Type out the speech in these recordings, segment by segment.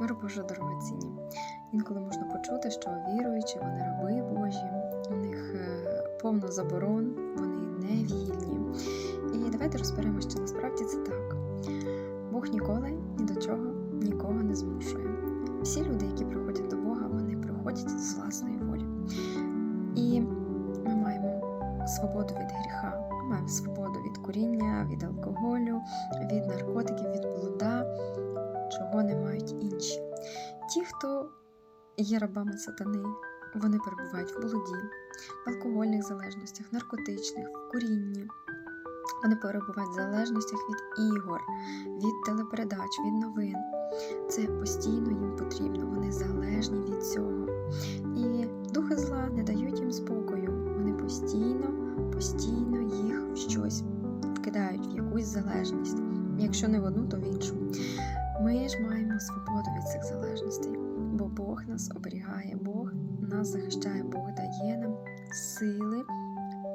миру Божого дорогоцінні. Інколи можна почути, що віруючі, вони раби Божі, у них е, повно заборон, вони не вільні. І давайте розберемо, що насправді це так. Бог ніколи ні до чого нікого не змушує. Всі люди, які приходять до Бога, вони приходять з власної волі. І ми маємо свободу від гріха, ми маємо свободу від куріння, від алкоголю, від наркотиків, від блуда, чого не мають інші. Ті, хто є рабами сатани, вони перебувають в блуді, в алкогольних залежностях, наркотичних, в курінні. Вони перебувають в залежностях від ігор, від телепередач, від новин. Це постійно їм потрібно, вони залежні від цього. І духи зла не дають їм спокою. Вони постійно, постійно їх в щось вкидають в якусь залежність. Якщо не в одну, то в іншу. Ми ж маємо свободу від цих залежностей, бо Бог нас оберігає, Бог нас захищає, Бог дає нам сили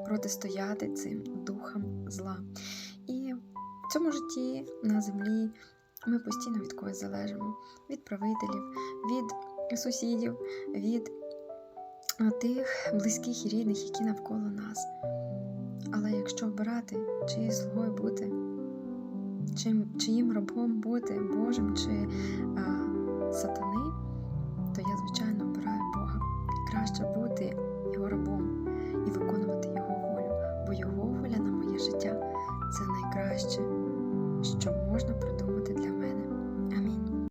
протистояти цим духам зла. І в цьому житті на землі ми постійно від когось залежимо: від правителів, від сусідів, від тих близьких і рідних, які навколо нас. Але якщо обирати, чиєю слугою бути, чим, чиїм рабом бути Божим чи а, сатани, то я, звичайно, обираю Бога. Краще бути його рабом і виконувати Його волю, бо Його воля на моє життя це найкраще.